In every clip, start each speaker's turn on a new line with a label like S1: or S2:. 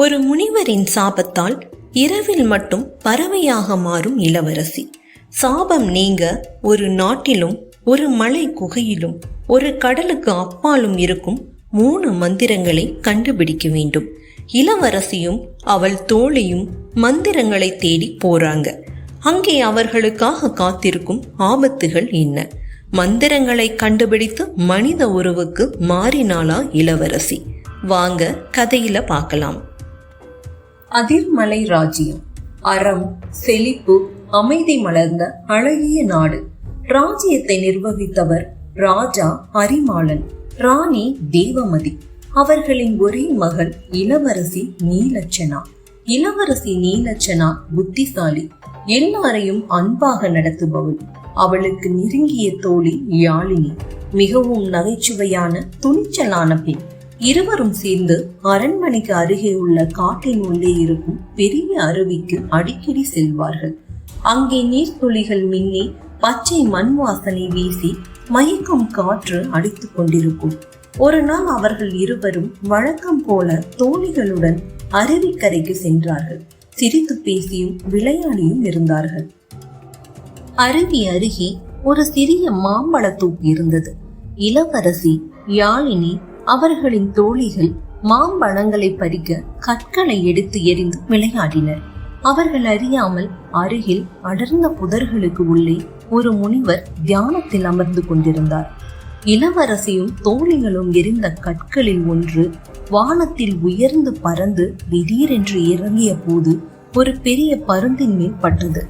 S1: ஒரு முனிவரின் சாபத்தால் இரவில் மட்டும் பறவையாக மாறும் இளவரசி. சாபம் நீங்க ஒரு நாட்டிலும் ஒரு மலை குகையிலும் ஒரு கடலுக்கு அப்பாலும் இருக்கும் மூணு மந்திரங்களை கண்டுபிடிக்க வேண்டும். இளவரசியும் அவள் தோழியும் மந்திரங்களை தேடி போறாங்க. அங்கே அவர்களுக்காக காத்திருக்கும் ஆபத்துகள் என்ன? மந்திரங்களை கண்டுபிடித்து மனித உறவுக்கு மாறினாளா இளவரசி? வாங்க கதையில பார்க்கலாம்.
S2: அதிர்மலை ராஜ்யம். அறம் செழிப்பு அமைதி மலர்ந்த அழகிய நாடு. ராஜ்யத்தை நிர்வகித்தவர் ராஜா அரிமாளன் ராணி தேவமதி. அவர்களின் ஒரே மகள் இளவரசி நீலச்சனா. இளவரசி நீலச்சனா புத்திசாலி. எல்லாரையும் அன்பாக நடத்துபவள். அவளுக்கு நெருங்கிய தோழி யாழினி. மிகவும் நகைச்சுவையான துணிச்சலான பெண். இருவரும் சேர்ந்து அரண்மனைக்கு அருகே உள்ள காட்டின் உள்ளே இருக்கும் பெரிய அருவிக்கு அடிக்கடி செல்வார்கள். அங்கே நீர்த்துளிகள் மின்னி பச்சை மண் வாசனை வீசி மயக்கும் காற்று அடித்துக் கொண்டிருக்கும். ஒரு நாள் அவர்கள் இருவரும் வழக்கம் போல தோழிகளுடன் அருவிக்கரைக்கு சென்றார்கள். சிரித்து பேசியும் விளையாடியும் இருந்தார்கள். அருவி அருகே ஒரு சிறிய மாம்பழத்தோப்பு இருந்தது. இளவரசி யாழினி அவர்களின் தோழிகள் மாம்பழங்களை பறிக்க கற்களை எடுத்து எறிந்து விளையாடினர். அவர்கள் அறியாமல் அருகில் அடர்ந்த புதர்களுக்கு உள்ளே ஒரு முனிவர் தியானத்தில் அமர்ந்து கொண்டிருந்தார். இளவரசியும் தோழிகளும் எரிந்த கற்களில் ஒன்று வானத்தில் உயர்ந்து பறந்து திடீரென்று இறங்கிய போது ஒரு பெரிய பருந்தின் மேல் பட்டது.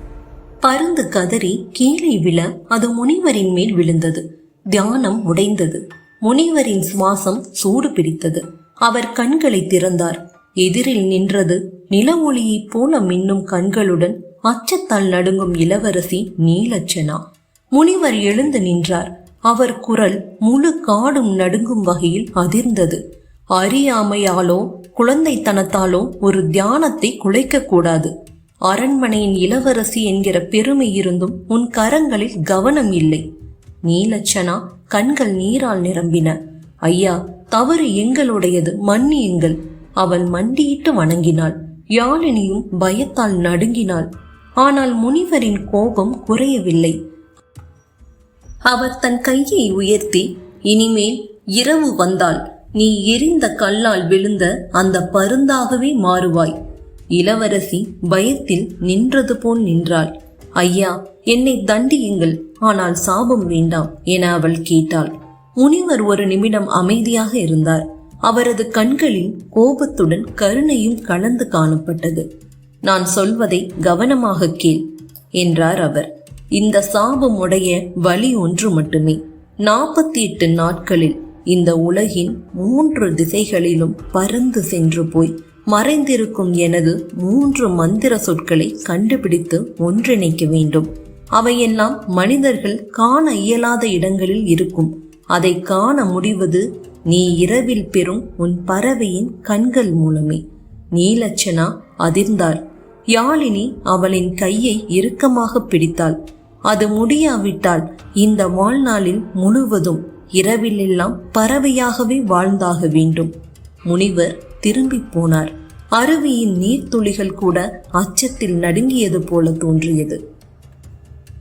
S2: பருந்து கதறி கீழே விழ அது முனிவரின் மேல் விழுந்தது. தியானம் உடைந்தது. முனிவரின் சுவாசம் சூடு பிடித்தது. அவர் கண்களை திறந்தார். எதிரில் நின்றது நில ஒளியைப் போல மின்னும் கண்களுடன் அச்சத்தால் நடுங்கும் இளவரசி நீலச்சனா. முனிவர் எழுந்து நின்றார். அவர் குரல் முழு காடும் நடுங்கும் வகையில் அதிர்ந்தது. அறியாமையாலோ குழந்தைத்தனத்தாலோ ஒரு தியானத்தை குலைக்க கூடாது. அரண்மனையின் இளவரசி என்கிற பெருமை இருந்தும் உன் கரங்களில் கவனம் இல்லை. நீலச்சனா கண்கள் நீரால் நிரம்பின. ஐயா தவறு எங்களுடையது மன்னியுங்கள். அவள் மண்டியிட்டு வணங்கினாள். யாழினியும் பயத்தால் நடுங்கினாள். ஆனால் முனிவரின் கோபம் குறையவில்லை. அவர் தன் கையை உயர்த்தி இனிமேல் இரவு வந்தால் நீ எரிந்த கல்லால் விழுந்த அந்த பருந்தாகவே மாறுவாய். இளவரசி பயத்தில் நின்றது போல் நின்றாள். ஐயா என்னை தண்டியுங்கள். ஆனால் சாபம் வேண்டாம் என அவள் கேட்டாள். முனிவர் ஒரு நிமிடம் அமைதியாக இருந்தார். அவரது கண்களில் கோபத்துடன் கருணையும் கலந்து காணப்பட்டது. நான் சொல்வதை கவனமாக கேள் என்றார் அவர். இந்த சாபம் உடைய வழி ஒன்று மட்டுமே. நாற்பத்தி எட்டு நாட்களில் இந்த உலகின் மூன்று திசைகளிலும் பறந்து சென்று போய் மறைந்திருக்கும் எனது மூன்று மந்திர சொற்களை கண்டுபிடித்து ஒன்றிணைக்க வேண்டும். அவையெல்லாம் மனிதர்கள் காண இயலாத இடங்களில் இருக்கும். அதை காண முடிவது நீ இரவில் பெறும் உன் பறவையின் கண்கள் மூலமே. நீலட்சணா அதிர்ந்தாள். யாழினி அவளின் கையை இறுக்கமாக பிடித்தாள். அது முடியாவிட்டால் இந்த வாழ்நாளில் முழுவதும் இரவிலெல்லாம் பறவையாகவே வாழ்ந்தாக வேண்டும். முனிவர் திரும்பி போனார். அருவியின் நீர்த்துளிகள் கூட அச்சத்தில் நடுங்கியது போல தோன்றியது.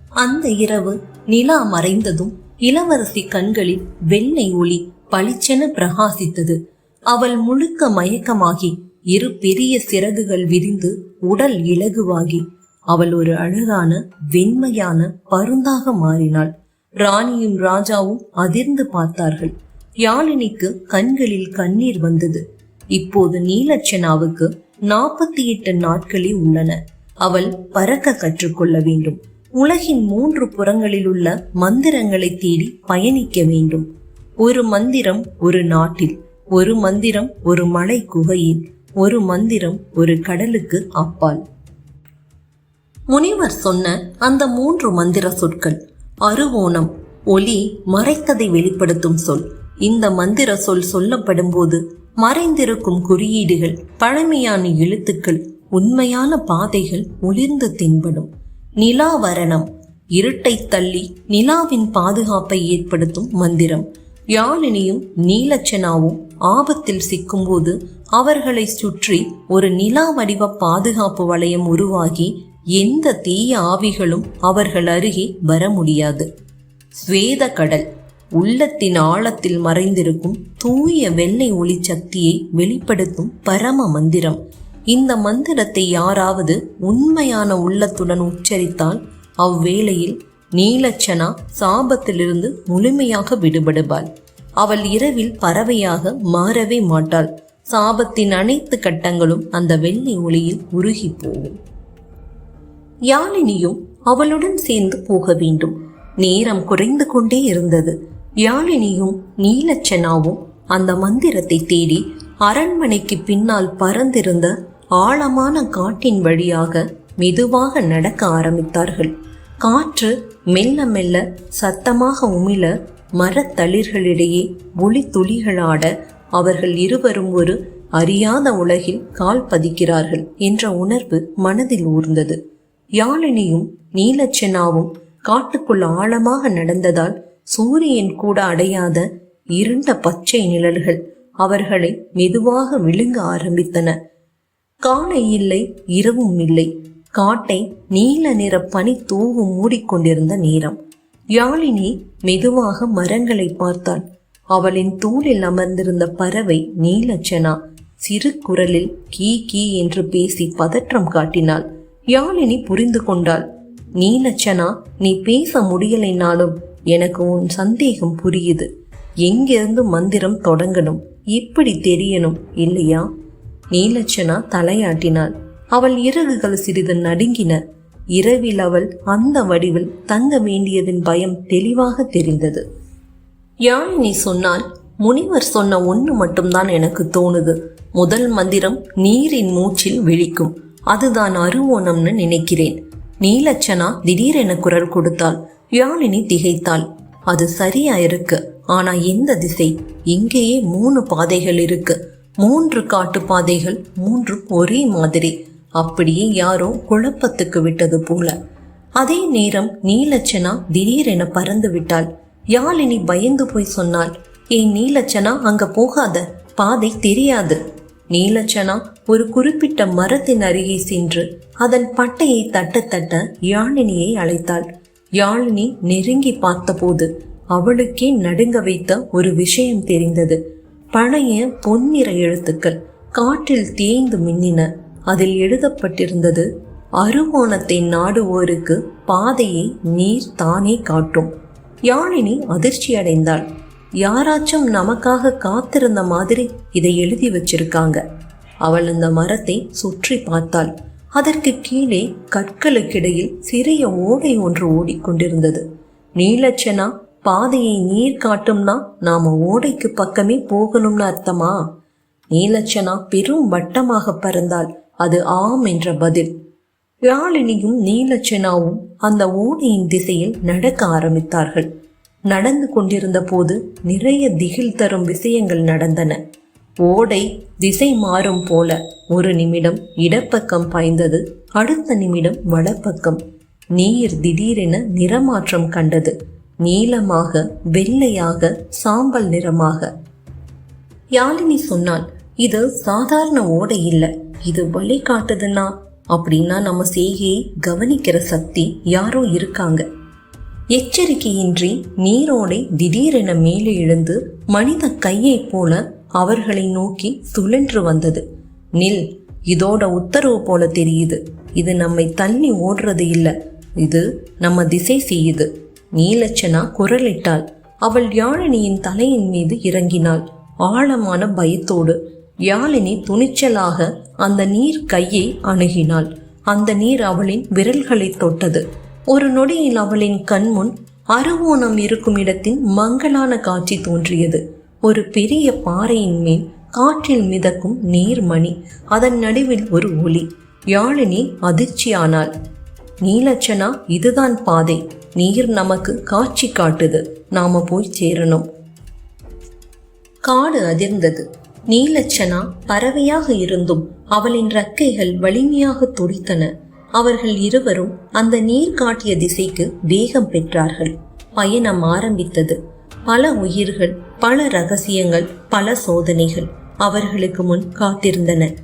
S2: அந்த இரவு நிலா மறைந்ததும் இளவரசி கண்களில் வெள்ளை ஒளி பளிச்சென பிரகாசித்தது. அவள் முழுக்க மயக்கமாகி இரு பெரிய சிறகுகள் விரிந்து உடல் இலகுவாகி அவள் ஒரு அழகான வெண்மையான பருந்தாக மாறினாள். ராணியும் ராஜாவும் அதிர்ந்து பார்த்தார்கள். யாழினிக்கு கண்களில் கண்ணீர் வந்தது. இப்போது நீலட்சணாவுக்கு நாற்பத்தி எட்டு நாட்களே உள்ளன. அவள் பறக்க கற்றுக்கொள்ள வேண்டும். உலகின் மூன்று புறங்களில் உள்ள மந்திரங்களை தேடி பயணிக்க வேண்டும். ஒரு மந்திரம் ஒரு நாட்டில் ஒரு மந்திரம் ஒரு மலை குகையில் ஒரு மந்திரம் ஒரு கடலுக்கு அப்பால். முனிவர் சொன்ன அந்த மூன்று மந்திர சொற்கள் அருவோணம் ஒளி மறைத்ததை வெளிப்படுத்தும் சொல். இந்த மந்திர சொல் சொல்லப்படும் போது மறைந்திருக்கும் குறியீடுகள் பழமையான எழுத்துக்கள் உண்மையான பாதைகள் ஒளிர்ந்து தென்படும். நிலாவரணம். இருட்டை தள்ளி நிலாவின் பாதுகாப்பை ஏற்படுத்தும் மந்திரம். யாழினியும் நீலச்சனாவும் ஆபத்தில் சிக்கும்போது அவர்களை சுற்றி ஒரு நிலா வடிவ பாதுகாப்பு வளையம் உருவாகி எந்த தீய ஆவிகளும் அவர்கள் அருகே வர முடியாது. ஸ்வேத கடல் உள்ளத்தின் ஆழத்தில் மறைந்திருக்கும் தூய வெள்ளை ஒளி சக்தியை வெளிப்படுத்தும் பரம மந்திரம். இந்த மந்திரத்தை யாராவது உண்மையான உள்ளத்துடன் உச்சரித்தால் அவ்வேளையில் நீலச்சனா சாபத்திலிருந்து முழுமையாக விடுபடுவாள். அவள் இரவில் பறவையாக மாறவே மாட்டாள். சாபத்தின் அனைத்து கட்டங்களும் அந்த வெள்ளை ஒளியில் உருகி போகும். யாழினியும் அவளுடன் சேர்ந்து போக வேண்டும். நேரம் குறைந்து கொண்டே இருந்தது. யாழினியும் நீலச்சனாவும் அந்த மந்திரத்தை தேடி அரண்மனைக்கு பின்னால் பறந்திருந்த ஆழமான காட்டின் வழியாக மெதுவாக நடக்க ஆரம்பித்தார்கள். காற்று மெல்ல மெல்ல சத்தமாக உமிழ மரத்தளிர்களிடையே ஒளி துளிகளாட அவர்கள் இருவரும் ஒரு அறியாத உலகில் கால் பதிக்கிறார்கள் என்ற உணர்வு மனதில் ஊர்ந்தது. யாழினியும் நீலச்சனாவும் காட்டுக்குள் ஆழமாக நடந்ததால் சூரியன் கூட அடையாத இருண்ட பச்சை நிழல்கள் அவர்களை மெதுவாக விழுங்க ஆரம்பித்தன. காலை இல்லை இரவும் இல்லை. காட்டை நீல நிற பனி தூவு மூடிக்கொண்டிருந்த நேரம். யாழினி மெதுவாக மரங்களை பார்த்தாள். அவளின் தூளில் அமர்ந்திருந்த பறவை நீலச்சனா சிறு குரலில் கீ கீ என்று பேசி பதற்றம் காட்டினாள். யாழினி புரிந்து கொண்டாள் நீலச்சனா நீ பேச முடியலைனாலும் எனக்கு உன் சந்தேகம் புரியுது. எங்கிருந்து மந்திரம் தொடங்கணும்? எப்படி தெரியணும் இல்லையா? நீலச்சனா தலையாட்டினாள். அவள் இறகுகள் சிறிது நடுங்கின. இரவில் அவள் அந்த வடிவில் தங்க வேண்டியதின் பயம் தெளிவாக தெரிந்தது. யாழினி சொன்னால் முனிவர் சொன்ன ஒன்று மட்டும்தான் எனக்கு தோணுது. முதல் மந்திரம் நீரின் மூச்சில் விழிக்கும். அதுதான் அருவோணம்னு நினைக்கிறேன். நீலச்சனா திடீரென குரல் கொடுத்தாள். யாழினி திகைத்தாள். அது சரியா இருக்கு. ஆனா இந்த திசை? இங்கேயே மூணு பாதைகள் இருக்கு. மூன்று காட்டு பாதைகள் மூன்றும் ஒரே மாதிரி. அப்படியே யாரோ குழப்பத்துக்கு விட்டது போல. அதே நேரம் நீலச்சனா திடீரென பறந்து விட்டாள். யாழினி பயந்து போய் சொன்னாள் ஏன் நீலச்சனா அங்க போகாத. பாதை தெரியாது. நீலச்சனா ஒரு குறிப்பிட்ட மரத்தின் அருகே சென்று அதன் பட்டையை தட்ட தட்ட யாழினியை அழைத்தாள். யாழினி நெருங்கி பார்த்தபோது அவளுக்கே நடுங்க வைத்த ஒரு விஷயம் தெரிந்தது. பழைய பொன்னிற எழுத்துக்கள் காற்றில் தேய்ந்து மின்னின. அதில் எழுதப்பட்டிருந்தது அருவோணத்தை நாடுவோருக்கு பாதையை நீர் தானே காட்டும். யாழினி அதிர்ச்சி அடைந்தாள். யாராச்சும் நமக்காக காத்திருந்த மாதிரி இதை எழுதி வச்சிருக்காங்க. அவள் அந்த மரத்தை சுற்றி பார்த்தாள். அதற்கு கீழே கற்களுக்கிடையில் சிறிய ஓடை ஒன்று ஓடிக்கொண்டிருந்தது. நீலச்சனா பாதையை நீர் காட்டும்னா நாம ஓடைக்கு பக்கமே போகணும்னு அர்த்தமா? நீலச்சனா பெரும் வட்டமாக பறந்தால் அது ஆம் என்ற பதில். யாழினியும் நீலச்சனாவும் அந்த ஓடையின் திசையில் நடக்க ஆரம்பித்தார்கள். நடந்து கொண்டிருந்த போது நிறைய திகில் தரும் விஷயங்கள் நடந்தன. ஓடை திசை மாறும் போல ஒரு நிமிடம் இடப்பக்கம் பாய்ந்தது அடுத்த நிமிடம் வலப்பக்கம். நீர் திடீரென நிறமாற்றம் கண்டது. நீளமாக வெள்ளையாக சாம்பல் நிறமாக. யாழினி சொன்னால் இது சாதாரண ஓடை இல்லை. இது வழி காட்டுதுன்னா? அப்படின்னா நம்ம செய்கையை கவனிக்கிற சக்தி யாரோ இருக்காங்க. எச்சரிக்கையின்றி நீரோடை திடீரென மேலே எழுந்து மனித கையைப் போல அவர்களை நோக்கி சுழன்று வந்தது. நில் இதோட உத்தரவு போல தெரியுது. இது நம்மை தள்ளி ஓடுறது இல்லை. இது நம்ம திசை செய்யுது. நீலச்சனா குரலிட்டாள். அவள் யாழினியின் தலையின் மீது இறங்கினாள். ஆழமான பயத்தோடு யாழினி துணிச்சலாக அந்த நீர் கையை அணுகினாள். அந்த நீர் அவளின் விரல்களை தொட்டது. ஒரு நொடியில் அவளின் கண்முன் அருவோணம் இருக்கும் இடத்தின் மங்கலான காட்சி தோன்றியது. ஒரு பெரிய பாறையின் மேல் காற்றில் மிதக்கும் நீர்மணி அதன் நடுவில் ஒரு ஒளி. யாழினி அதிர்ச்சியானாள். நீலச்சனா இதுதான் பாதை. நீர் நமக்கு காட்சி காட்டுது. நாம போய் சேரணும். காடு அதிர்ந்தது. நீலச்சனா பறவையாக இருந்தும் அவளின் ரக்கைகள் வலிமையாக துடித்தன. அவர்கள் இருவரும் அந்த நீர் காட்டிய திசைக்கு வேகம் பெற்றார்கள். பயணம் ஆரம்பித்தது.
S1: பல உயிர்கள் பல ரகசியங்கள் பல சோதனைகள் அவர்களுக்கு முன் காத்திருந்தன.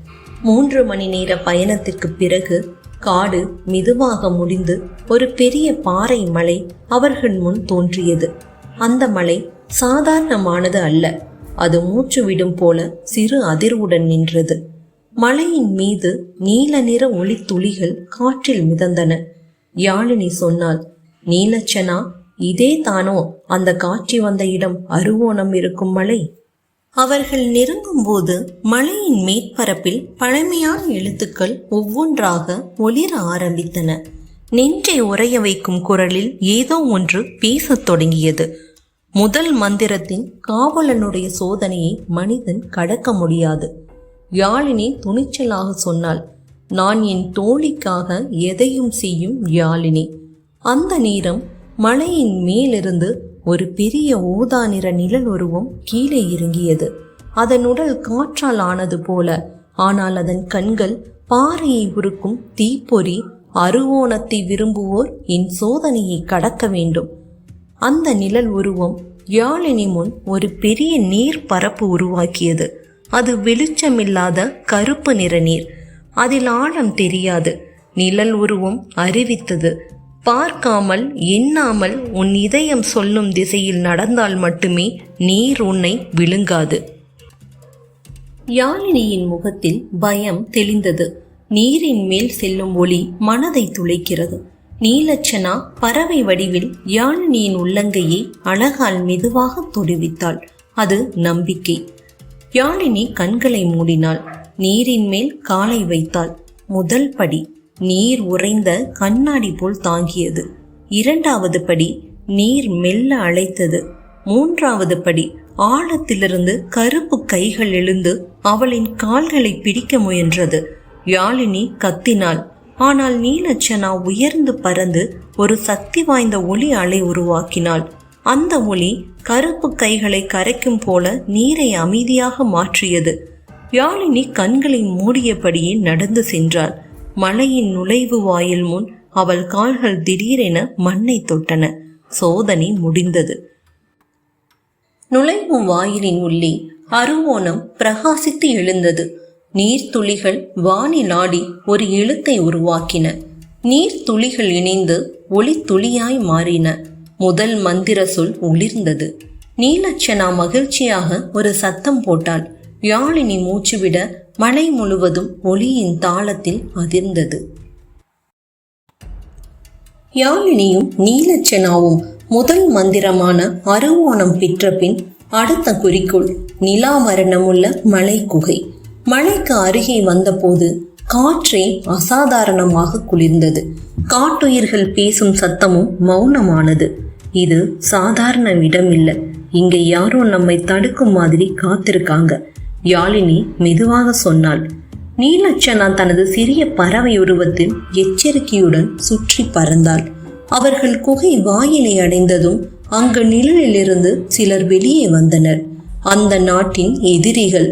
S1: மூன்று மணி நேர பயணத்திற்கு பிறகு காடு மெதுவாக முடிந்து ஒரு பெரிய பாறை மலை அவர்கள் முன் தோன்றியது. அந்த மலை சாதாரணமானது அல்ல. அது மூச்சு விடும் போல சிறு அதிர்வுடன் நின்றது. மலையின் மீது நீல நிற ஒளித்துளிகள் காற்றில் மிதந்தன. யாழினி சொன்னாள் நீலச்சனா இதே தானோ அந்த காட்சி வந்த இடம் அருவோணம் இருக்கும் மலை. அவர்கள் நெருங்கும்போது மலையின் மேற்பரப்பில் பழமையான எழுத்துக்கள் ஒவ்வொன்றாக ஒளிர ஆரம்பித்தன. நெஞ்சை உறைய வைக்கும் குரலில் ஏதோ ஒன்று பேசத் தொடங்கியது. முதல் மந்திரத்தின் காவலனுடைய சோதனையை மனிதன் கடக்க முடியாது. யாழினி துணிச்சலாக சொன்னாள் நான் என் தோழிக்காக எதையும் செய்யும் யாழினி. அந்த நேரம் மலையின் மேலிருந்து ஒரு பெரிய ஊதா நிற நிழல் உருவம் கீழே இறங்கியது. அதன் உடல் காற்றால் ஆனது போல. ஆனால் அதன் கண்கள் பாறையை உருக்கும் தீப்பொறி அருவோணத்தை விரும்புவோர் என் சோதனையை கடக்க வேண்டும். அந்த நிழல் உருவம் யாழினி முன் ஒரு பெரிய நீர் பரப்பு உருவாக்கியது. அது வெளிச்சமில்லாத கருப்பு நிற நீர். அதில் ஆழம் தெரியாது. நிழல் உருவம் அறிவித்தது. பார்க்காமல் எண்ணாமல் உன் இதயம் சொல்லும் திசையில் நடந்தால் மட்டுமே நீர் உன்னை விழுங்காது. யாழினியின் முகத்தில் பயம் தெளிந்தது. நீரின் மேல் செல்லும் ஒளி மனதை துளைக்கிறது. நீலச்சனா பறவை வடிவில் யாழினியின் உள்ளங்கையை அழகால் மெதுவாக தொடுவித்தாள் அது நம்பிக்கை. யாழினி கண்களை மூடினாள். நீரின் மேல் காலை வைத்தாள். முதல் படி நீர் உறைந்த கண்ணாடி போல் தாங்கியது. இரண்டாவது படி நீர் மெல்ல அழைத்தது. மூன்றாவது படி ஆழத்திலிருந்து கருப்பு கைகள் எழுந்து அவளின் கால்களை பிடிக்க முயன்றது. யாழினி கத்தினாள். ஆனால் நீலச்சனா உயர்ந்து பறந்து ஒரு சக்தி வாய்ந்த ஒளி அலை உருவாக்கினாள். அந்த ஒளி கருப்பு கைகளை கரைக்கும் போல நீரை அமைதியாக மாற்றியது. யாழினி கண்களை மூடியபடியே நடந்து சென்றாள். மலையின் நுழைவு வாயில் முன் அவள் கால்கள் திடீரென மண்ணை தொட்டன. சோதனை முடிந்தது. நுழைவு வாயிலின் உள்ளே அருவோணம் பிரகாசித்து எழுந்தது. நீர்த்துளிகள் வானிலாடி ஒரு எழுத்தை உருவாக்கின. நீர்த்துளிகள் இணைந்து ஒளி துளியாய் மாறின. முதல் மந்திர சொல் ஒளிர்ந்தது. நீலச்சனா மகிழ்ச்சியாக ஒரு சத்தம் போட்டாள். யாழினி மூச்சுவிட மலை முழுவதும் ஒளியின் தாளத்தில் அதிர்ந்தது. யாழினியும் நீலச்சனாவும் முதல் மந்திரமான அருவோணம் பெற்ற பின் அடுத்த குறிக்கோள் நிலா மரணமுள்ள மலை குகை. மலைக்கு அருகே வந்தபோது காற்றே அசாதாரணமாக குளிர்ந்தது. காட்டுயிர்கள் பேசும் சத்தமும் மௌனமானது. இது சாதாரண இடமில்லை. இங்கே யாரும் யாரோ நம்மை தடுக்கும் மாதிரி காத்திருக்காங்க. யாழினி மெதுவாக சொன்னாள். நீலச்சனா தனது சிறிய பறவை உருவத்தில் எச்சரிக்கையுடன் சுற்றி பறந்தாள். அவர்கள் குகை வாயிலை அடைந்ததும் அங்கு நிழலிலிருந்து சிலர் வெளியே வந்தனர். அந்த நாட்டின் எதிரிகள்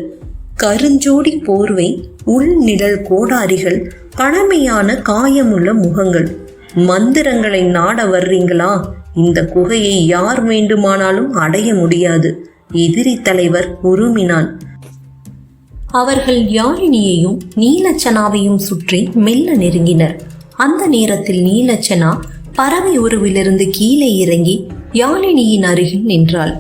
S1: கருஞ்சோடி போர்வை உள்நிழல் கோடாரிகள் பழமையான காயமுள்ள முகங்கள். மந்திரங்களை நாட வர்றீங்களா? இந்த குகையை யார் வேண்டுமானாலும் அடைய முடியாது. எதிரி தலைவர் உருமினான். அவர்கள் யாழினியையும் நீலச்சனாவையும் சுற்றி மெல்ல நெருங்கினர். அந்த நேரத்தில் நீலச்சனா பறவை உருவிலிருந்து கீழே இறங்கி யாழினியின் அருகில் நின்றாள்.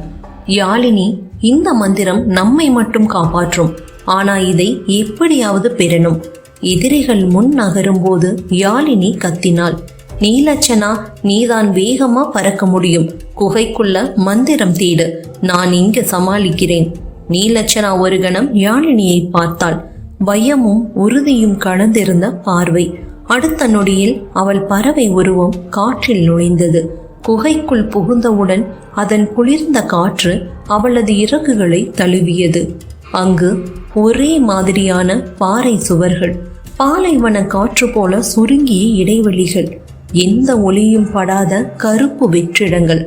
S1: யாழினி இந்த மந்திரம் நம்மை மட்டும் காப்பாற்றும். ஆனா இதை எப்படியாவது பெறணும். எதிரிகள் முன் நகரும்போது யாழினி கத்தினாள். நீலச்சனா நீதான் வேகமா பறக்க முடியும். குகைக்குள்ள மந்திரம் தேடு. நான் இங்கு சமாளிக்கிறேன். நீலச்சனா ஒரு கணம் யாழினியை பார்த்தாள். பயமும் உறுதியும் கலந்திருந்த பார்வை. அடுத்த நொடியில் அவள் பறவை உருவம் காற்றில் நுழைந்தது. குகைக்குள் புகுந்தவுடன் அதன் குளிர்ந்த காற்று அவளது இறகுகளை தழுவியது. அங்கு ஒரே மாதிரியான பாறை சுவர்கள் பாலைவன காற்று போல சுருங்கிய இடைவெளிகள் எந்த ஒளியும் படாத கருப்பு வெற்றிடங்கள்.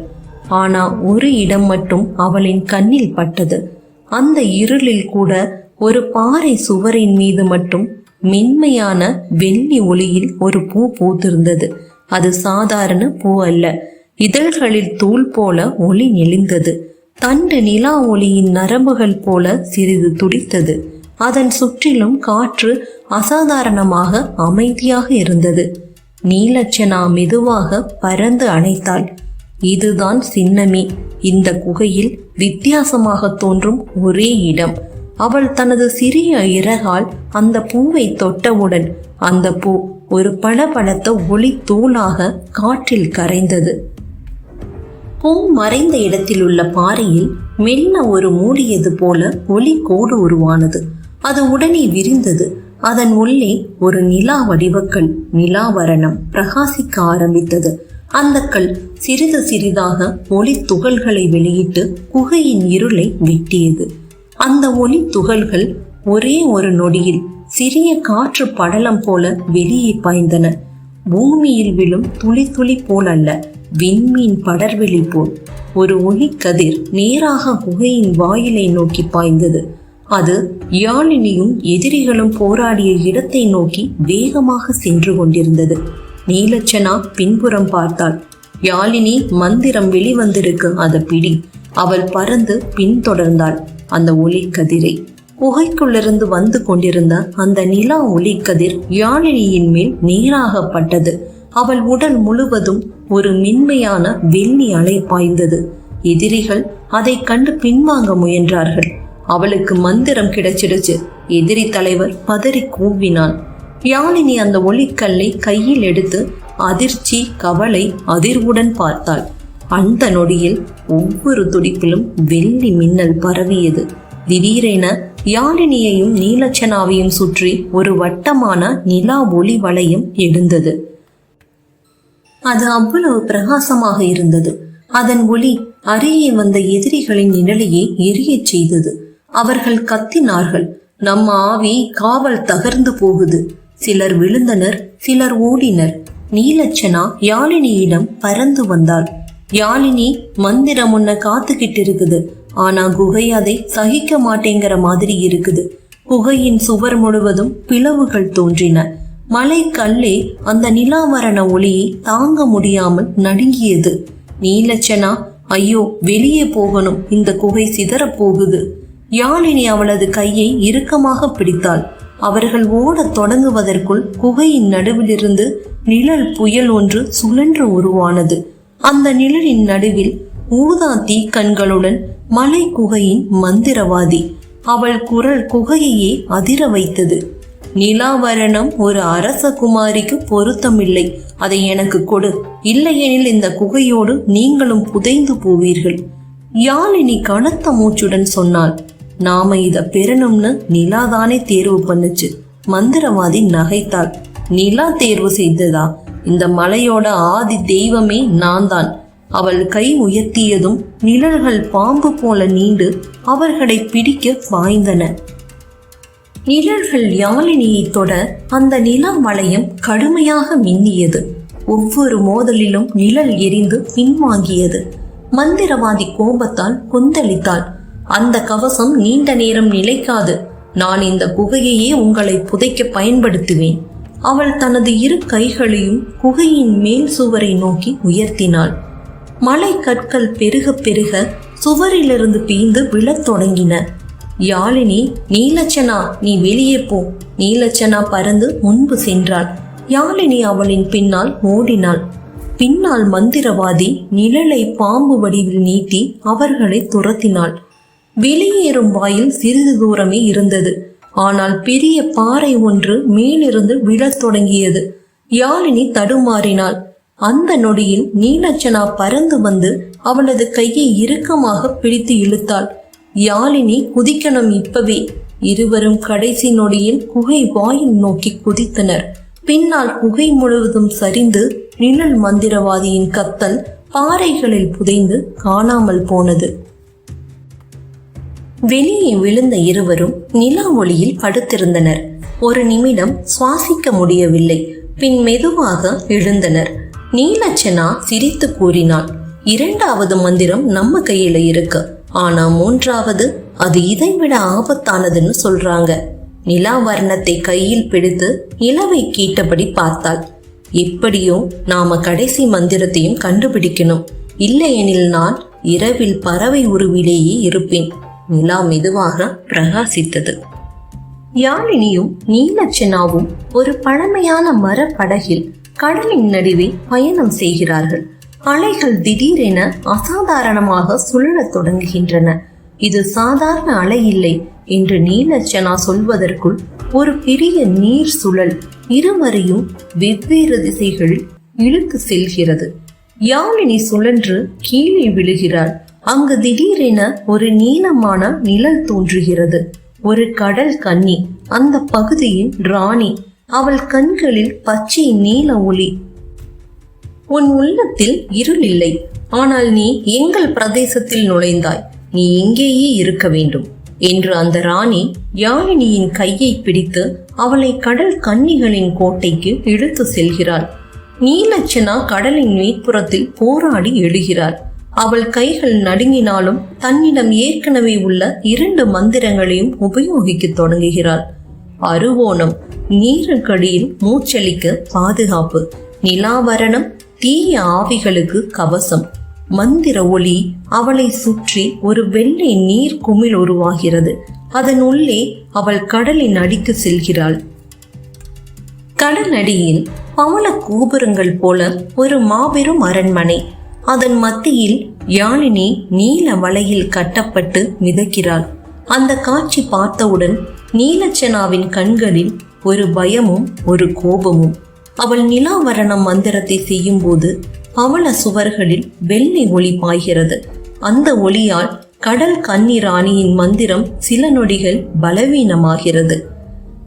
S1: ஆனா ஒரு இடம் மட்டும் அவளின் கண்ணில் பட்டது. அந்த இருளில் கூட ஒரு பாறை சுவரின் மீது மட்டும் மென்மையான வெள்ளி ஒளியில் ஒரு பூ பூத்திருந்தது. அது சாதாரண பூ அல்ல.
S2: இதழ்களில் தூள் போல ஒளி நெளிந்தது. தண்டு நிலா ஒளியின் நரம்புகள் போல சிறிது துடித்தது. அதன் சுற்றிலும் காற்று அசாதாரணமாக அமைதியாக இருந்தது. நீலச்சனா மெதுவாக பறந்து அணைத்தாள். இதுதான் சின்னமி. இந்த குகையில் வித்தியாசமாக தோன்றும் ஒரே இடம். அவள் தனது சிறிய இறகால் அந்த பூவை தொட்டவுடன் அந்த பூ ஒரு பளபளத்த ஒளி தூளாக காற்றில் கரைந்தது. பூ மறைந்த இடத்தில் உள்ள பாறையில் மெல்ல ஒரு மூடியது போல ஒளி கோடு உருவானது. அது உடனே விரிந்தது. அதன் உள்ளே ஒரு நிலா வடிவக்கண் நிலாவரணம் பிரகாசிக்க ஆரம்பித்தது. அந்த கல் சிறிது சிறிதாக ஒளி துகள்களை வெளியிட்டு குகையின் இருளை வெட்டியது. அந்த ஒளி துகள்கள் ஒரே ஒரு நொடியில் சிறிய காற்று படலம் போல வெளியே பாய்ந்தன. பூமியில் விழும் துளி துளி போல் அல்ல விண்மீன் படர்வெளி போல். ஒரு ஒளிக்கதிர் நேராக குகையின் வாயிலை நோக்கி பாய்ந்தது. அது யாழினியும் எதிரிகளும் போராடிய இடத்தை நோக்கி வேகமாக சென்று கொண்டிருந்தது. நீலச்சனா பின்புறம் பார்த்தாள். யாழினி மந்திரம் வெளிவந்திருக்கு அதை பிடி. அவள் பறந்து பின்தொடர்ந்தாள். அந்த ஒளிக்கதிரை குகைக்குள்ளிருந்து வந்து கொண்டிருந்த அந்த நிலா ஒளிக்கதிர் யாழினியின் மேல் நேராகப்பட்டது. அவள் உடல் முழுவதும் ஒரு மென்மையான வெள்ளி அலை பாய்ந்தது. எதிரிகள் அதைக் கண்டு பின்வாங்க முயன்றார்கள். அவளுக்கு மந்திரம் கிடைச்சிடுச்சு. எதிரி தலைவர் பதறி கூவினான். யாழினி அந்த ஒளிக்கல்லை கையில் எடுத்து அதிர்ச்சி கவலை அதிர்வுடன் பார்த்தாள். அந்த நொடியில் ஒவ்வொரு துடிப்பிலும் வெள்ளி மின்னல் பரவியது. திடீரென யாழினியையும் நீலச்சனாவையும் சுற்றி ஒரு வட்டமான நிலா ஒளி வளையம் எழுந்தது. அது அவ்வளவு பிரகாசமாக இருந்தது. அதன் ஒளி அருகே வந்த எதிரிகளின் நிழலையே எரியச் செய்தது. அவர்கள் கத்தினார்கள். நம்ம ஆவி காவல் தகர்ந்து போகுது. சிலர் விழுந்தனர் சிலர் ஓடினர். நீலச்சனா யாழினியிடம் பறந்து வந்தாள். யாழினி மந்திரம் உன்னை காத்துக்கிட்டு இருக்குது ஆனா குகை அதை சகிக்க மாட்டேங்கிற மாதிரி இருக்குது. குகையின் சுவர் முழுவதும் பிளவுகள் தோன்றின. மலை கல்லே அந்த நிலாவரண ஒளியை தாங்க முடியாமல் நடுங்கியது. நீலச்சனா ஐயோ வெளியே போகணும். இந்த குகை சிதறப் போகுது. யாழினி அவளது கையை இறுக்கமாக பிடித்தாள். அவர்கள் ஓடத் தொடங்குவதற்குள் குகையின் நடுவிலிருந்து நிழல் புயல் ஒன்று சுழன்று உருவானது. அந்த நிழலின் நடுவில் ஊதா தீக்கண்களுடன் மலை குகையின் மந்திரவாதி. அவள் குரல் குகையையே அதிர வைத்தது. நிலாவரணம் ஒரு அரச குமாரிக்கு பொருத்தமில்லை. அதை எனக்கு கொடு. இல்லையெனில் இந்த குகையோடு நீங்களும் புதைந்து போவீர்கள். யாழினி கனத்த மூச்சுடன் சொன்னாள். நாம இத பெறணும்னு நிலாதானே தேர்வு பண்ணுச்சு. மந்திரவாதி நகைத்தாள். நிலா தேர்வு செய்ததா? இந்த மலையோட ஆதி தெய்வமே நான் தான் அவள் கை உயர்த்தியதும் நிழல்கள் பாம்பு போல நீண்டு அவர்களை பிடிக்க பாய்ந்தன. நிழல்கள் யாழினியை தொட அந்த நிலம் வளையம் கடுமையாக மின்னியது. ஒவ்வொரு மோதலிலும் நிழல் எரிந்து பின்வாங்கியது. மந்திரவாதி கோபத்தால் கொந்தளித்தாள். அந்த கவசம் நீண்ட நேரம் நிலைக்காது. நான் இந்த குகையையே உங்களை புதைக்க பயன்படுத்துவேன். அவள் தனது இரு கைகளையும் குகையின் மேல் சுவரை நோக்கி உயர்த்தினாள். மலை கற்கள் பெருக பெருக சுவரிலிருந்து பீந்து விழத் தொடங்கின. யாழினி நீலச்சனா நீ வெளியே போ. நீலச்சனா பறந்து முன்பு சென்றாள். யாழினி அவளின் பின்னால் ஓடினாள். பின்னால் மந்திரவாதி நிழலை பாம்பு வடிவில் நீட்டி அவர்களை துரத்தினாள். வெளியேறும் வாயில் சிறிது தூரமே இருந்தது. ஆனால் பெரிய பாறை ஒன்று மேலிருந்து விழத் தொடங்கியது. யாழினி தடுமாறினாள். அந்த நொடியில் நீலச்சனா பறந்து வந்து அவளது கையை இறுக்கமாக பிடித்து இழுத்தாள். யாழினி குதிக்கணும் இப்பவே. இருவரும் கடைசி நொடியில் குகை வாயில் நோக்கி குதித்தனர். பின்னால் குகை முழுவதும் சரிந்து நிழல் மந்திரவாதியின் கத்தல் பாறைகளில் புதைந்து காணாமல் போனது. வெளியே விழுந்த இருவரும் நிலா ஒளியில் படுத்திருந்தனர். ஒரு நிமிடம் சுவாசிக்க முடியவில்லை. பின் மெதுவாக எழுந்தனர். நீலச்சனா சிரித்து கூறினாள் இரண்டாவது மந்திரம் நம்ம கையில இருக்கு. ஆனா மூன்றாவது அது இதைவிட ஆபத்தானதுன்னு சொல்றாங்க. நிலா வர்ணத்தை கையில் பிடித்து நிலவை கீட்டபடி பார்த்தாள்.
S1: எப்படியும் நாம கடைசி மந்திரத்தையும் கண்டுபிடிக்கணும். இல்லையெனில் நான் இரவில் பறவை உருவிலேயே இருப்பேன். நிலா மெதுவாக பிரகாசித்தது. யாழினியும் நீலச்சனாவும் ஒரு பழமையான மரப்படகில் கடலின் நடுவே பயணம் செய்கிறார்கள். அலைகள் திடீரென அசாதாரணமாக சுழலத் தொடங்குகின்றன. இது சாதாரண அலை இல்லை என்று நீலச்சனா சொல்வதற்குள் ஒரு பெரிய நீர் சுழல் இருவரையும் வெவ்வேறு திசைகளில் இழுத்து செல்கிறது. யாழினி சுழன்று கீழே விழுகிறாள். அங்கு திடீரென ஒரு நீளமான நிழல் தோன்றுகிறது. ஒரு கடல் கன்னி அந்த பகுதியின் ராணி அவள் கண்களில் பச்சை நீல ஒளி. உன் உள்ளத்தில் இருள் இல்லை. ஆனால் நீ எங்கள் பிரதேசத்தில் நுழைந்தாய். நீ எங்கேயே இருக்க வேண்டும் என்று அந்த ராணி யாழினியின் கையை பிடித்து அவளை கடல் கன்னிகளின் கோட்டைக்கு இழுத்து செல்கிறாள். நீலச்சனா கடலின் மேற்புறத்தில் போராடி எழுகிறாள். அவள் கைகள் நடுங்கினாலும் தன்னிடம் ஏற்கனவே உள்ள இரண்டு மந்திரங்களையும் உபயோகிக்கத் தொடங்குகிறாள். அருவோணம் நீருக்கடியில் மூச்சளிக்க பாதுகாப்பு நிலாவரணம் தீய ஆவிகளுக்கு கவசம் மந்திர ஒளி அவளை சுற்றி ஒரு வெள்ளை நீர் குமிழ் உருவாகிறது. அதன் உள்ளே அவள் கடலின் அடிக்கு செல்கிறாள். கடல் அடியில் பவள கோபுரங்கள் போல ஒரு மாபெரும் அரண்மனை அதன் மத்தியில் யாழினி நீல வலையில் கட்டப்பட்டு மிதக்கிறாள். அந்த காட்சி பார்த்தவுடன் நீலச்சனாவின் கண்களில் ஒரு பயமும் ஒரு கோபமும். அவள் நிலாவரணம் மந்திரத்தை செய்யும்போது பவள சுவர்களில் வெள்ளை ஒளி பாய்கிறது. அந்த ஒளியால் கடல் கன்னி ராணியின் மந்திரம் சில நொடிகள் பலவீனமாகிறது.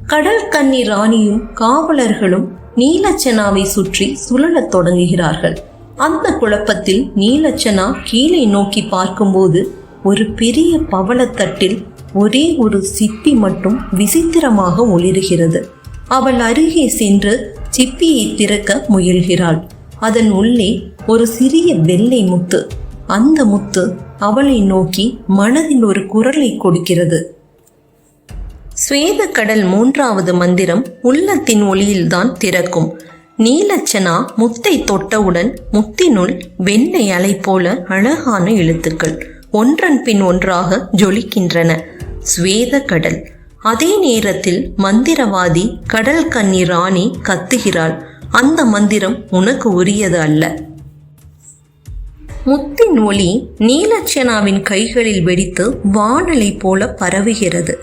S1: கடல் கன்னி ராணியும் காவலர்களும் நீலச்சனாவை சுற்றி சுழலத் தொடங்குகிறார்கள். அந்த குழப்பத்தில் நீலச்சனா கீழே நோக்கி பார்க்கும்போது ஒரு பெரிய பவளத்தட்டில் ஒரே ஒரு சிப்பி மட்டும் விசித்திரமாக ஒளிருகிறது. அவள் அருகே சென்று சிப்பியை திறக்க முயல்கிறாள். அதன் உள்ளே ஒரு சிறிய வெள்ளை முத்து. அந்த முத்து அவளை நோக்கி மனதில் ஒரு குரலை கொடுக்கிறது. ஸ்வேத கடல் மூன்றாவது மந்திரம் உள்ளத்தின் ஒளியில்தான் திறக்கும். நீலச்சனா முத்தை தொட்டவுடன் முத்தினுள் வெண்ணை அலை போல அழகான எழுத்துக்கள் ஒன்றன் பின் ஒன்றாக ஜொலிக்கின்றன. ஸ்வேத கடல். அதே நேரத்தில் மந்திரவாதி கடல் கன்னி ராணி கத்துகிறாள். அந்த மந்திரம் உனக்கு உரியது அல்ல. முத்தின் ஒளி நீலச்சனாவின் கைகளில் வெடித்து வானலை போல பரவுகிறது.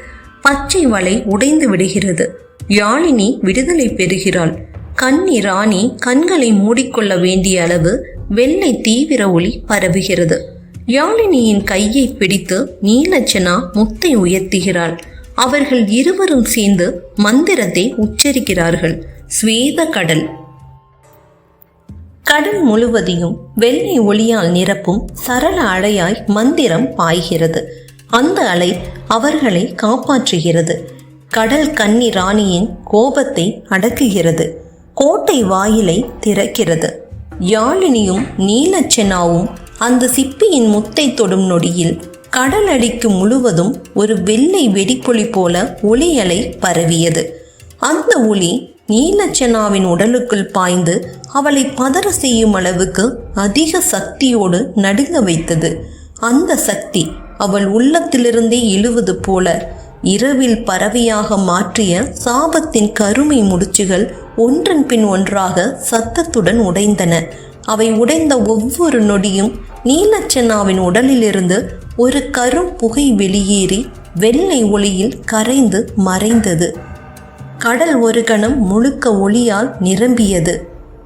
S1: பச்சை வலை உடைந்து விடுகிறது. யாழினி விடுதலை பெறுகிறாள். கன்னி ராணி கண்களை மூடிக்கொள்ள வேண்டிய அளவு வெள்ளை தீவிர ஒளி பரவுகிறது. யாழினியின் கையை பிடித்து நீலச்சனா முத்தை உயர்த்துகிறாள். அவர்கள் இருவரும் சேர்ந்து மந்திரத்தை உச்சரிக்கிறார்கள். ஸ்வேத கடல். கடல் முழுவதையும் வெள்ளை ஒளியால் நிரப்பும் சரள அலையாய் மந்திரம் பாய்கிறது. அந்த அலை அவர்களை காப்பாற்றுகிறது. கடல் கன்னி ராணியின் கோபத்தை அடக்குகிறது. கோட்டை வாயிலை திறக்கிறது. யாழினியும் நீலச்சென்னாவும் அந்த சிப்பியின் முத்தை தொடும் நொடியில் கடல் அடிக்கு முழுவதும் ஒரு வெள்ளை வெடிப்பொலி போல ஒளியலை பரவியது. அந்த ஒளி நீலச்சனாவின் உடலுக்குள் பாய்ந்து அவளை பதற செய்யும் அளவுக்கு அதிக சக்தியோடு நடுங்க வைத்தது. அந்த சக்தி அவள் உள்ளத்திலிருந்தே இழுவது போல இரவில் பறவையாக மாற்றிய சாபத்தின் கருமை முடிச்சுகள் ஒன்றன் பின் ஒன்றாக சத்தத்துடன் உடைந்தன. அவை உடைந்த ஒவ்வொரு நொடியும் நீலச்சன்னாவின் உடலிலிருந்து ஒரு கரும் புகை வெளியேறி வெள்ளை ஒளியில் கரைந்து மறைந்தது. கடல் ஒரு கணம் முழுக்க ஒளியால் நிரம்பியது.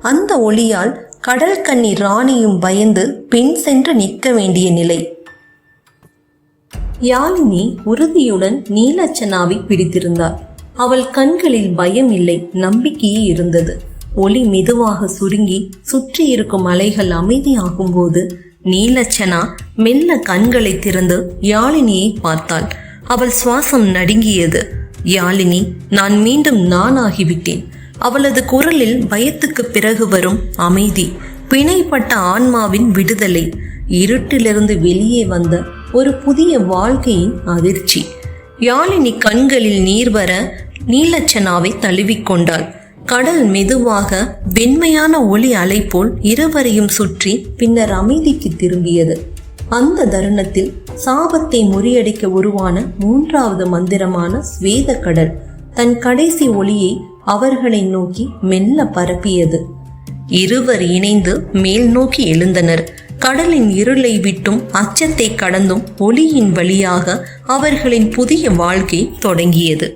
S1: அந்த ஒளியால் கடல் கன்னி ராணியும் பயந்து பின் சென்று நிற்க வேண்டிய நிலை. யாழினி உறுதியுடன் நீலச்சனாவை பிடித்திருந்தார் அவள் கண்களில் பயம் இல்லை நம்பிக்கையே இருந்தது. ஒளி மெதுவாக சுருங்கி சுற்றி இருக்கும் அலைகள் அமைதியாகும் போது நீலச்சனா மெல்ல கண்களை திறந்து யாழினியை பார்த்தாள். அவள் சுவாசம் நடுங்கியது. யாழினி நான் மீண்டும் நானாகிவிட்டேன். அவளது குரலில் பயத்துக்கு பிறகு வரும் அமைதி பிணைப்பட்ட ஆன்மாவின் விடுதலை. இருட்டிலிருந்து வெளியே வந்த ஒரு புதிய வாழ்க்கையின் அதிர்ச்சி. யாழினி கண்களில் நீர் வர நீலச்சனாவை தழுவிக்கொண்டாள்
S2: கடல் மெதுவாக வெண்மையான ஒளி அலை போல் இருவரையும் சுற்றி
S1: பின்னர் அமைதிக்கு திரும்பியது. அந்த தருணத்தில் சாபத்தை முறியடிக்க உருவான மூன்றாவது மந்திரமான ஸ்வேத கடல் தன் கடைசி ஒளியை அவர்களை நோக்கி மெல்ல பரப்பியது.
S2: இருவர் இணைந்து மேல் நோக்கி எழுந்தனர். கடலின் இருளை விட்டும் அச்சத்தை கடந்தும் ஒளியின் வழியாக அவர்களின் புதிய வாழ்க்கை தொடங்கியது.